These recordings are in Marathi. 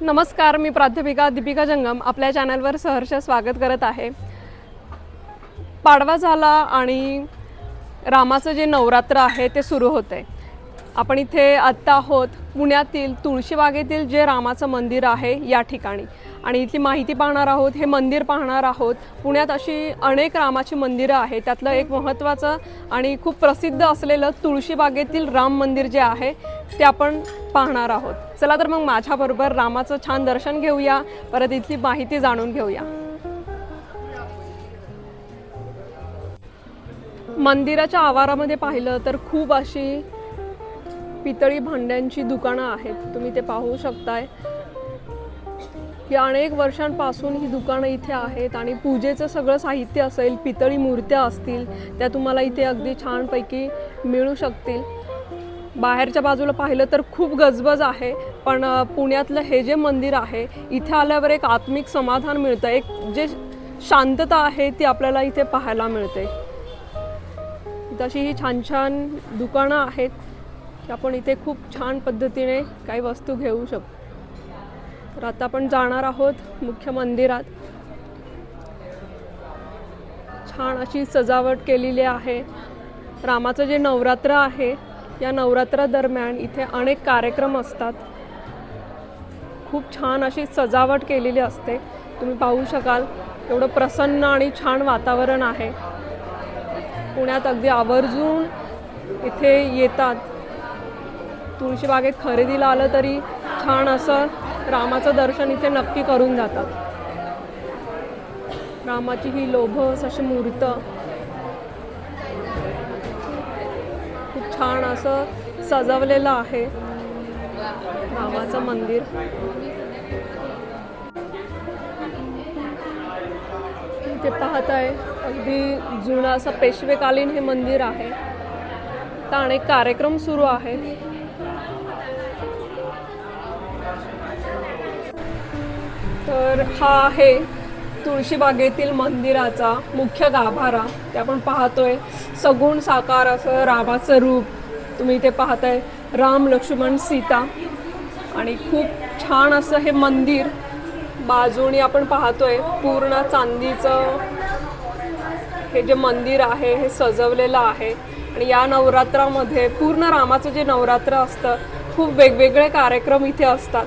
नमस्कार मी प्राध्यापिका दीपिका जंगम. आपल्या चॅनलवर सहर्ष स्वागत करत आहे. पाडवा झाला आणि रामाचं जे नवरात्र आहे ते सुरू होते आपण इथे आत्ता आहोत पुण्यातील तुळशीबागेतील जे रामाचं मंदिर आहे या ठिकाणी. आणि इथली माहिती पाहणार आहोत हे मंदिर पाहणार आहोत. पुण्यात अशी अनेक रामाची मंदिरं आहेत. त्यातलं एक महत्त्वाचं आणि खूप प्रसिद्ध असलेलं तुळशीबागेतील राम मंदिर जे आहे ते आपण पाहणार आहोत. चला तर मग माझ्याबरोबर रामाचं छान दर्शन घेऊया. परत इथली माहिती जाणून घेऊया. मंदिराच्या आवारामध्ये पाहिलं तर खूप अशी पितळी भांड्यांची दुकानं आहेत. तुम्ही ते पाहू शकताय. की अनेक वर्षांपासून ही दुकानं इथे आहेत आणि पूजेचं सगळं साहित्य असेल पितळी मूर्त्या असतील त्या तुम्हाला इथे अगदी छानपैकी मिळू शकतील. बाहेरच्या बाजूला पाहिलं तर खूप गजबज आहे पण पुण्यातलं हे जे मंदिर आहे इथे आल्यावर एक आत्मिक समाधान मिळतं एक जे शांतता आहे ती आपल्याला इथे पाहायला मिळते. तशी ही छान छान दुकानं आहेत की आपण इथे खूप छान पद्धतीने काही वस्तू घेऊ शकतो. तर आता आपण जाणार आहोत मुख्य मंदिरात. छान अशी सजावट केलेली आहे. रामाचं जे नवरात्र आहे या नवरात्रा दरम्यान इथे अनेक कार्यक्रम असतात. खूप छान अशी सजावट केलेली असते. तुम्ही पाहू शकाल एवढं प्रसन्न आणि छान वातावरण आहे. पुण्यात अगदी आवर्जून इथे येतात. तुळशीबागेत खरेदीला आलं तरी छान असं रामाचं दर्शन इथे नक्की करून जातात. रामाची ही लोभस अशी मूर्त. खूप छान असं सजवलेलं आहे रामाचं मंदिर. इथे पाहत आहे अगदी जुनं असं पेशवेकालीन हे मंदिर आहे. तर अनेक कार्यक्रम सुरू आहेत. तर हा आहे तुळशीबागेतील मंदिराचा मुख्य गाभारा. ते आपण पाहतोय. सगुण साकार असं रामाचं रूप. तुम्ही इथे पाहताय. राम लक्ष्मण सीता. आणि खूप छान असं हे मंदिर बाजूनी आपण पाहतोय. पूर्ण चांदीचं हे जे मंदिर आहे हे सजवलेलं आहे. आणि या नवरात्रामध्ये पूर्ण रामाचं जे नवरात्र असतं खूप वेगवेगळे कार्यक्रम इथे असतात.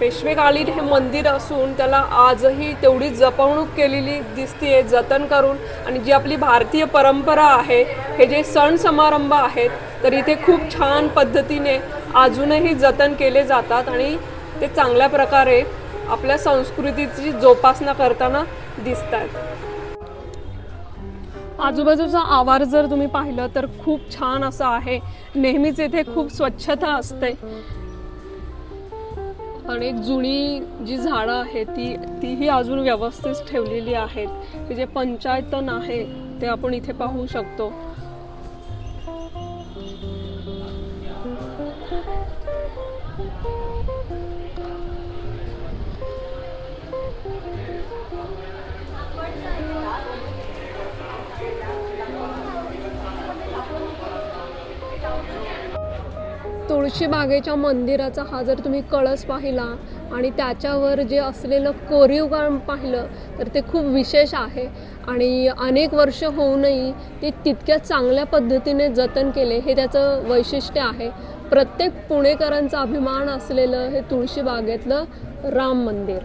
पेशवेकालीन हे मंदिर असून त्याला आजही तेवढी जपवणूक केलेली दिसते जतन करून. आणि जी आपली भारतीय परंपरा आहे हे जे सण समारंभ आहेत तर इथे खूप छान पद्धतीने अजूनही जतन केले जातात आणि ते चांगल्या प्रकारे आपल्या संस्कृतीची जोपासना करताना दिसत आहेत आजूबाजूचा आवार जर तुम्ही पाहिलं तर खूप छान असं आहे. नेहमीच इथे खूप स्वच्छता असते. अनेक जुनी जी झाडं आहेत ती तीही अजून व्यवस्थित ठेवलेली आहेत. जे पंचायतन आहे ते आपण इथे पाहू शकतो. तुळशीबागेच्या मंदिराचा हा जर तुम्ही कळस पाहिला आणि त्याच्यावर जे असलेलं कोरीव काम पाहिलं तर ते खूप विशेष आहे. आणि अनेक वर्ष होऊनही ते तितक्या चांगल्या पद्धतीने जतन केले हे त्याचं वैशिष्ट्य आहे. प्रत्येक पुणेकरांचा अभिमान असलेलं हे तुळशीबागेतलं राम मंदिर.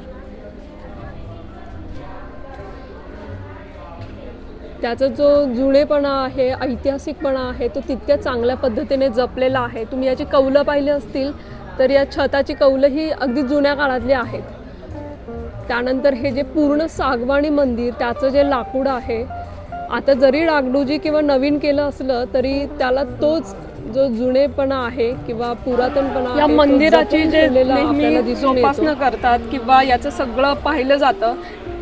त्याचा जो जुनेपणा आहे ऐतिहासिकपणा आहे तो तितक्या चांगल्या पद्धतीने जपलेला आहे. तुम्ही याची कौलं पाहिली असतील तर या छताची कौलं ही अगदी जुन्या काळातली आहेत. त्यानंतर हे जे पूर्ण सागवाणी मंदिर त्याचं जे लाकूड आहे आता जरी डागडुजी किंवा नवीन केलं असलं तरी त्याला तोच जो जुनेपणा आहे किंवा पुरातनपणा या मंदिराची जे दिसून करतात किंवा याचं सगळं पाहिलं जातं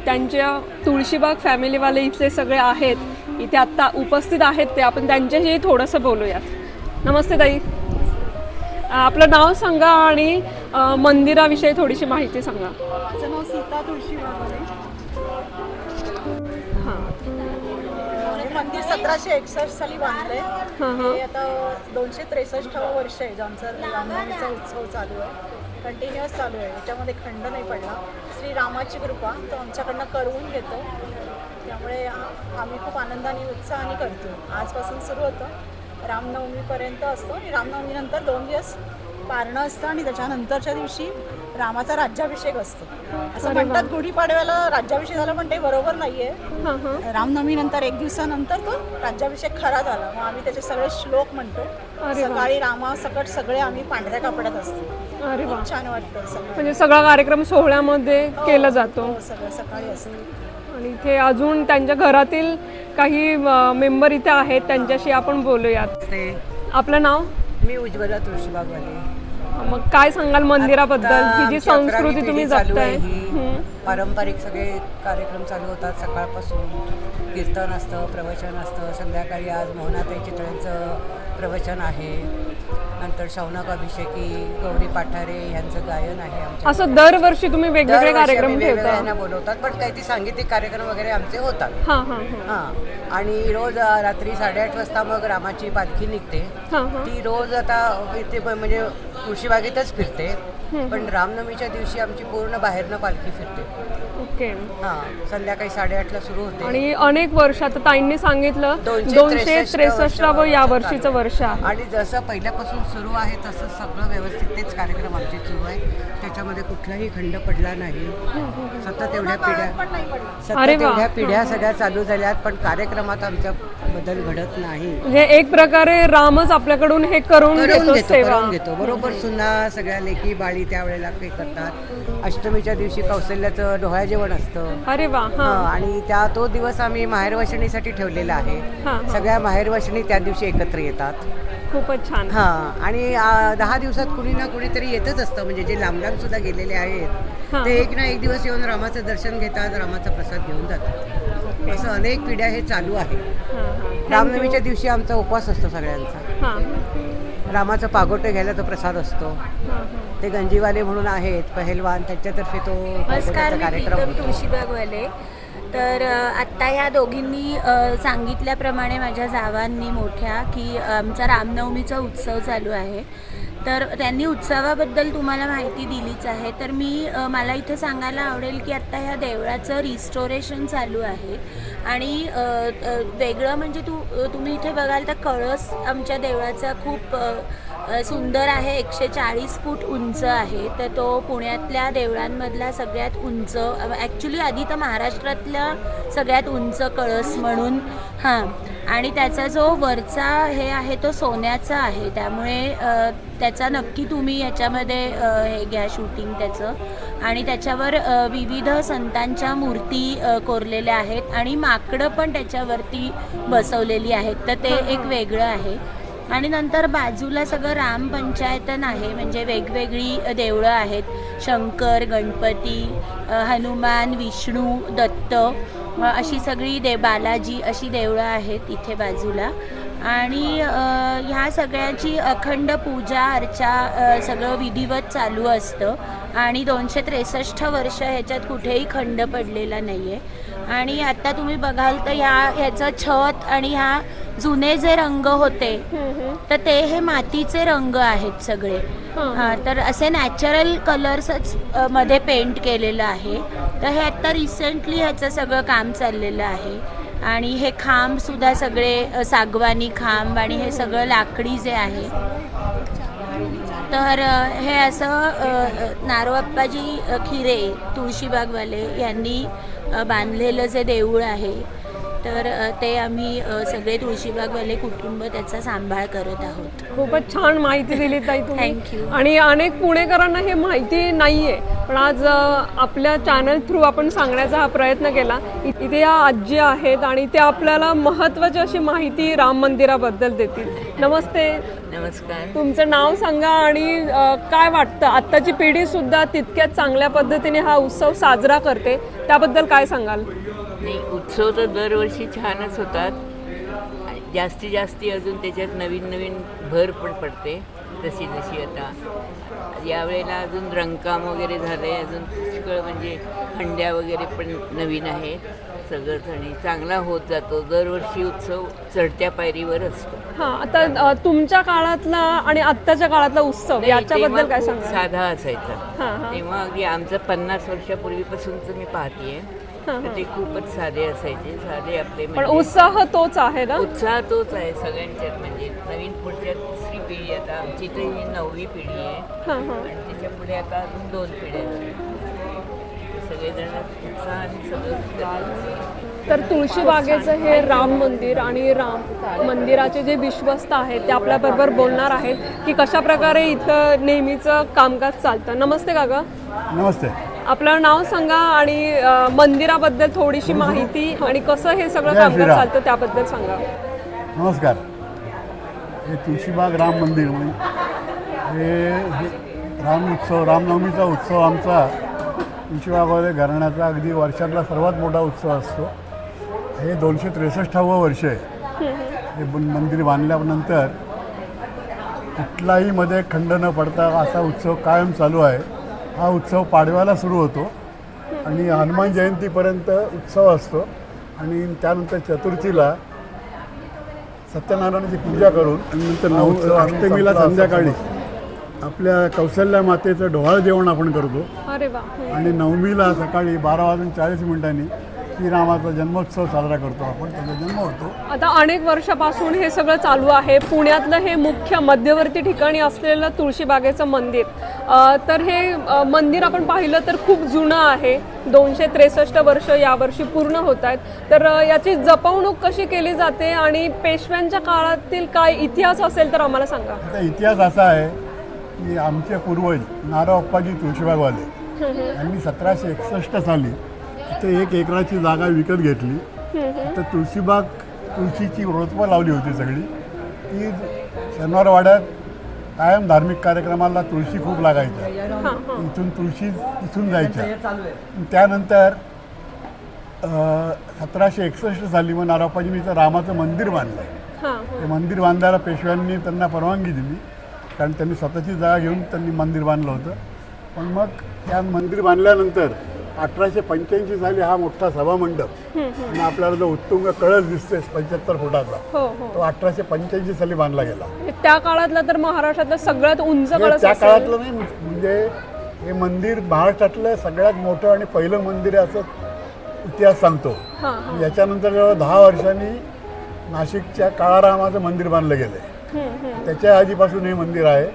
त्यांच्या तुळशीबाग फॅमिलीवाले इथले सगळे आहेत इथे आत्ता उपस्थित आहेत ते आपण त्यांच्याशी थोडंसं बोलूयात. नमस्ते ताई. आपलं नाव सांगा आणि मंदिराविषयी थोडीशी माहिती सांगा. माझं नाव सीता तुळशी मंदिर सतराशे एकसष्ट साली बांधलंय. हां हे. आता दोनशे त्रेसष्टावं वर्ष आहे जे आमचा रामनवमीचा उत्सव चालू आहे. कंटिन्युअस चालू आहे. याच्यामध्ये खंड नाही पडला. श्रीरामाची कृपा तो आमच्याकडनं करवून घेतो. त्यामुळे आम्ही खूप आनंदाने उत्साहाने करतो. आजपासून सुरू होतं. रामनवमीपर्यंत असतो. आणि रामनवमीनंतर दोन दिवस पारणं असतं आणि त्याच्यानंतरच्या दिवशी रामाचा राज्याभिषेक असतो. असं म्हणतात गुढीपाडव्याला राज्याभिषेक झाला पण ते बरोबर नाही आहे हां. रामनवमीनंतर एक दिवसानंतर तो राज्याभिषेक खरा झाला. मग आम्ही त्याचे सगळे श्लोक म्हणतो. सकाळी रामा सकट सगळे आम्ही पांढऱ्या कपड्यात असतो. अरे वा. खूप छान वाटतं सगळं म्हणजे सगळा कार्यक्रम सोहळ्यामध्ये केला जातो. हो, सगळं सकाळी असतं. आणि इथे अजून त्यांच्या घरातील काही मेंबर इथे आहेत त्यांच्याशी आपण बोलूयात. ते आपलं नाव? मी उज्ज्वला तुळशीबागवाले. मग काय सांगाल मंदिराबद्दल? आता ही जी आमची अकरावी संस्कृती पिढी तुम्ही चालू जपताय. आहे ही. पारंपरिक सगळे कार्यक्रम चालू होतात. सकाळपासून कीर्तन असतं प्रवचन असतं. संध्याकाळी आज मोहनाताई चितळ्यांचं प्रवचन आहे. नंतर शौनक अभिषेकी गौरी पाठारे यांचं गायन आहे आमच्या असं दरवर्षी तुम्ही वेगवेगळे दरवर्षी कार्यक्रम आम्ही ठेवता? बोलवतात पण काही ती सांगीतिक कार्यक्रम वगैरे आमचे होतात. हां हां हां. हां. आणि रोज अ, रात्री साडेआठ वाजता मग रामाची पालखी निघते. हां हां. ती रोज आता इथे ब- म्हणजे तुळशीबागेतच फिरते. पण रामनवमीच्या दिवशी आमची पूर्ण बाहेरनं पालखी फिरते. ओके. हां संध्याकाळी साडेआठला सुरू होते. आणि अनेक वर्ष आता ताईंनी सांगितलं दोनशे दोनशे त्रेसष्ट वर्ष या वर्षीचं. वर्ष आहे. आणि जसं पहिल्यापासून सुरू आहे तसं सगळं व्यवस्थित तेच कार्यक्रम आमचे सुरू आहे. त्याच्यामध्ये कुठलाही खंड पडला नाही. सतत एवढ्या पिढ्या सतत अरे वा. एवढ्या पिढ्या सगळ्या चालू झाल्यात पण कार्यक्रमात आमचा बदल घडत नाही. म्हणजे एक प्रकारे रामच आपल्याकडून हे करून करून घेतो घेतो सेवा. करून घेतो. बरोबर सुद्धा सगळ्या लेकी बाळी त्यावेळेला ते करतात. अष्टमीच्या दिवशी कौशल्याचं डोहाळ जेवण असतं. अरे वा आणि त्या तो दिवस आम्ही माहेरवशणीसाठी ठेवलेला आहे. सगळ्या माहेरवशणी त्या दिवशी एकत्र येतात. खूपच छान. हा आणि दहा दिवसात कुणी ना कुणीतरी येतच असतं. म्हणजे जे लांब लांब सुद्धा गेलेले आहेत. ते एक ना एक दिवस येऊन रामाचं दर्शन घेतात रामाचा प्रसाद घेऊन जातात. असं अनेक पिढ्या हे चालू आहे. रामनवमीच्या दिवशी आमचा उपवास असतो सगळ्यांचा. रामाचं पागोटे घ्यायला तो प्रसाद असतो. ते गंजीवाले म्हणून आहेत पहलवान त्यांच्यातर्फे तो नमस्कार मी प्रीतम. तुळशीबागवाले. तर आत्ता ह्या दोघींनी सांगितल्याप्रमाणे माझ्या जावांनी मोठ्या की आमचा रामनवमीचा उत्सव चालू आहे. तर त्यांनी उत्सवाबद्दल तुम्हाला माहिती दिलीच आहे. तर मी मला इथे सांगायला आवडेल की आत्ता ह्या देवळाचं रिस्टोरेशन चालू आहे. आणि वेगळं म्हणजे तू तु, तुम्ही इथे बघाल तर कळस आमच्या देवळाचा खूप सुंदर आहे. एकशे चाळीस फूट उंच आहे. तर तो पुण्यातल्या देवळांमधला सगळ्यात उंच ॲक्च्युली आधी तर महाराष्ट्रातल्या सगळ्यात उंच कळस म्हणून. हां. आणि त्याचा जो वरचा हे आहे तो सोन्याचा आहे. त्यामुळे त्याचा नक्की तुम्ही याच्यामध्ये हे घ्या शूटिंग त्याचं. आणि त्याच्यावर विविध संतांच्या मूर्ती कोरलेल्या आहेत. आणि माकडं पण त्याच्यावरती बसवलेली आहेत. तर ते एक वेगळं आहे. आणि नंतर बाजूला सगळं राम पंचायतन आहे म्हणजे वेगवेगळी देवळं आहेत. शंकर गणपती हनुमान विष्णू दत्त अशी सगळी दे बालाजी अशी देवळं आहेत इथे बाजूला. आणि ह्या सगळ्याची अखंड पूजा अर्चा सगळं विधिवत चालू असतं. आणि दोनशे त्रेसष्ट वर्ष ह्याच्यात कुठेही खंड पडलेला नाही आहे आणि आता तुम्ही बघाल तर ह्या ह्याचं छत आणि ह्या जुने जे रंग होते तर ते हे मातीचे रंग आहेत सगळे. हां. तर असे नॅचरल कलर्सच मध्ये पेंट केलेलं आहे. तर हे आता रिसेंटली ह्याचं सगळं काम चाललेलं आहे. आणि हे खांब सुद्धा सगळे सागवानी खांब आणि हे सगळं लाकडी जे आहे. तर हे असं अ, खिरे तुळशीबागवाले यांनी बांधलेलं जे देऊळ आहे तर ते आम्ही सगळे तुळशीबागवाले कुटुंब त्याचा सांभाळ करत आहोत. खूपच छान माहिती दिली ताई तुम्ही. You. आणि अनेक पुणेकरांना हे माहिती नाहीये पण आज आपल्या चॅनल थ्रू आपण सांगण्याचा हा प्रयत्न केला. इथे या आजी आहेत आणि ते आपल्याला महत्वाची अशी माहिती राम मंदिराबद्दल देतील. नमस्ते. नमस्कार. तुमचं नाव सांगा आणि अ, काय वाटतं? आत्ताची पिढी सुद्धा तितक्याच चांगल्या पद्धतीने हा उत्सव साजरा करते. त्याबद्दल काय सांगाल? नाही उत्सव तर दरवर्षी छानच होतात. जास्तीत जास्ती अजून त्याच्यात नवीन नवीन भर पण पडते. तशी जशी आता. यावेळेला अजून रंगकाम वगैरे झालं आहे अजून पुष्कळ म्हणजे हंड्या वगैरे पण नवीन आहेत. सगळंच आणि चांगला होत जातो. दरवर्षी उत्सव चढत्या पायरीवर असतो. हा आता तुमच्या काळातला आणि आत्ताच्या काळातला उत्सव याच्याबद्दल काय सांगा साधा असायचा. तेव्हा अगदी आमचं पन्नास वर्षापूर्वीपासूनच मी पाहतीये. हा, तर ते खूपच साधे असायचे. साधे आपले पण म्हणजे उत्साह तोच आहे ना? उत्साह तोच आहे सगळ्यांच्यात. म्हणजे नवीन पुढच्या तिसरी पिढी आता आमची तर ही नववी पिढी आहे. हा हा. आणि त्याच्या पुढे आता अजून दोन पिढ्या आहेत. सगळेजण उत्साहाने सगळं करतात. तर तुळशी बागेचं हे राम मंदिर आणि राम मंदिराचे जे विश्वस्त आहेत ते आपल्याबरोबर बोलणार आहेत की कशा प्रकारे इथं नेहमीचं कामकाज चालतं. नमस्ते काका. नमस्ते. आपलं नाव सांगा आणि अ, मंदिराबद्दल थोडीशी माहिती आणि कसं हे सगळं जय कामकाज श्रीराम. चालतं त्याबद्दल सांगा. नमस्कार. हे तुळशीबाग राम मंदिर म्हणजे हे हे राम उत्सव रामनवमीचा उत्सव आमचा तुळशीबागमध्ये घराण्याचा अगदी वर्षातला सर्वात मोठा उत्सव असतो. हे दोनशे त्रेसष्टावं वर्ष आहे. हे बन- मंदिर बांधल्यानंतर कुठलाही मध्ये खंड न पडता असा उत्सव कायम चालू आहे. हा उत्सव पाडव्याला सुरू होतो. आणि हनुमान जयंतीपर्यंत उत्सव असतो. आणि त्यानंतर चतुर्थीला सत्यनारायणाची पूजा करून आणि नंतर नऊ अष्टमीला संध्याकाळी आपल्या कौशल्या मातेचं डोहाळ जेवण आपण करतो. अरे वा. आणि नवमीला सकाळी बारा वाजून चाळीस मिनिटांनी श्रीरामाचा जन्मोत्सव साजरा करतो आपण त्याचा जन्म होतो. आता अनेक वर्षापासून हे सगळं चालू आहे. पुण्यातलं हे मुख्य मध्यवर्ती ठिकाणी असलेलं तुळशीबागेचं मंदिर. अ, तर हे अ, मंदिर आपण पाहिलं तर खूप जुनं आहे. दोनशे त्रेसष्ट वर्ष यावर्षी पूर्ण होत आहेत. तर अ, याची जपवणूक कशी केली जाते आणि पेशव्यांच्या काळातील काय इतिहास असेल तर आम्हाला सांगा. आता इतिहास असा आहे की आमचे पूर्वज नारायप्पाजी तुळशीबागवाले. यांनी सतराशे एकसष्ट साली इथे एक एकराची जागा विकत घेतली. तर तुळशीबाग तुळशीची रोपं लावली होती सगळी. ती शनिवारवाड्यात कायम धार्मिक कार्यक्रमाला तुळशी खूप लागायच्या. इथून तुळशी इथून जायच्या. त्यानंतर सतराशे एकसष्ट साली मग नारायणपाजींनी इथं रामाचं मंदिर बांधलं. हां. ते मंदिर बांधायला पेशव्यांनी त्यांना परवानगी दिली. कारण त्यांनी स्वतःची जागा घेऊन त्यांनी मंदिर बांधलं होतं. पण मग त्या मंदिर बांधल्यानंतर अठराशे पंच्याऐंशी साली हा मोठा सभामंडप. आणि आपल्याला जो उत्तुंग कळस दिसतोय पंच्याहत्तर फुटाचा हो हो. तो अठराशे पंच्याऐंशी साली बांधला गेला. त्या काळातला तर महाराष्ट्रातलं सगळ्यात उंच कळस त्या. काळातलं नाही म्हणजे हे मंदिर महाराष्ट्रातलं सगळ्यात मोठं आणि पहिलं मंदिर आहे असं इतिहास सांगतो. याच्यानंतर जवळ दहा वर्षांनी नाशिकच्या काळारामाचं मंदिर बांधलं गेलं. त्याच्या आधीपासून हे मंदिर आहे.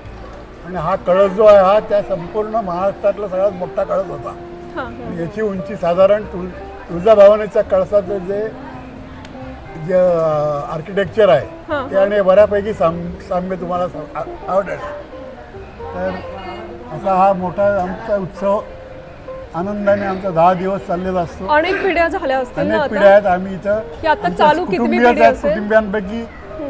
आणि हा कळस जो आहे हा त्या संपूर्ण महाराष्ट्रातला सगळ्यात मोठा कळस होता. याची उंची साधारण तुळ तुळजाभवानीच्या कळसाचं जे जे आर्किटेक्चर आहे त्याने बऱ्यापैकी साम साम्य तुम्हाला सा- आ- आवडेल. तर असा हा मोठा आमचा उत्सव आनंदाने आमचा दहा दिवस चाललेला असतो. अनेक पिढ्या झाल्या असतील ना अनेक आता? पिढ्या आहेत. आम्ही इथं की आता आमच्या चालू कितवी कुटुंबियाच आहेत. असेल? कुटुंबियांपैकी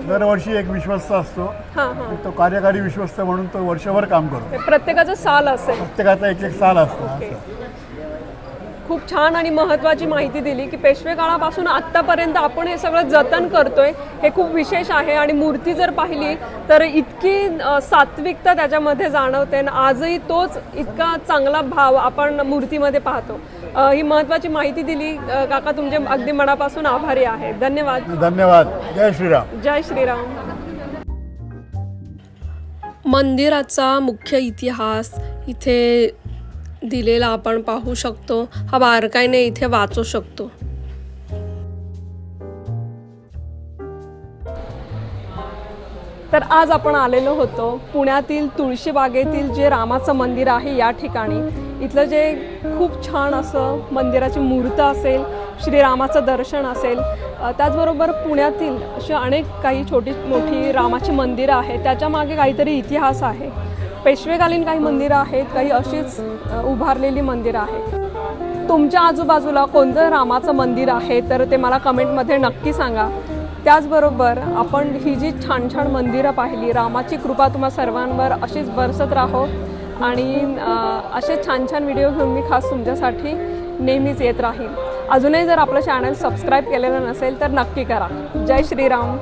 दरवर्षी एक विश्वस्त असतो. हां हां. तो कार्यकारी विश्वस्त म्हणून तो वर्षभर काम करतो. प्रत्येकाचं साल असेल. प्रत्येकाचा एक एक साल असतो. असं. खूप छान आणि महत्त्वाची माहिती दिली की पेशवे काळापासून आत्तापर्यंत आपण हे सगळं जतन करतोय हे खूप विशेष आहे आणि मूर्ती जर पाहिली तर इतकी सात्विकता त्याच्यामध्ये जाणवते आणि आजही तोच इतका चांगला भाव आपण मूर्तीमध्ये पाहतो. ही महत्त्वाची माहिती दिली. काका तुमचे अगदी मनापासून आभारी आहे. धन्यवाद. धन्यवाद. जय श्रीराम. जय श्रीराम. मंदिराचा मुख्य इतिहास इथे दिलेला आपण पाहू शकतो. हा बारकाईने इथे वाचू शकतो. तर आज आपण आलेलो होतो पुण्यातील तुळशीबागेतील जे रामाचं मंदिर आहे या ठिकाणी. इथलं जे खूप छान असं मंदिराची मूर्त असेल श्रीरामाचं दर्शन असेल त्याचबरोबर पुण्यातील अशी अनेक काही छोटी मोठी रामाची मंदिरं आहेत. त्याच्यामागे काहीतरी इतिहास आहे. पेशवेकालीन काही मंदिरं आहेत काही अशीच उभारलेली मंदिरं आहेत. तुमच्या आजूबाजूला कोणतं रामाचं मंदिर आहे तर ते मला कमेंटमध्ये नक्की सांगा. त्याचबरोबर आपण ही जी छान छान मंदिरं पाहिली रामाची कृपा तुम्हा सर्वांवर अशीच बरसत राहो. आणि असे छान छान व्हिडिओ घेऊन मी खास तुमच्यासाठी नेहमीच येत राहील अजूनही जर आपलं चॅनल सबस्क्राईब केलेलं नसेल तर नक्की करा. जय श्रीराम.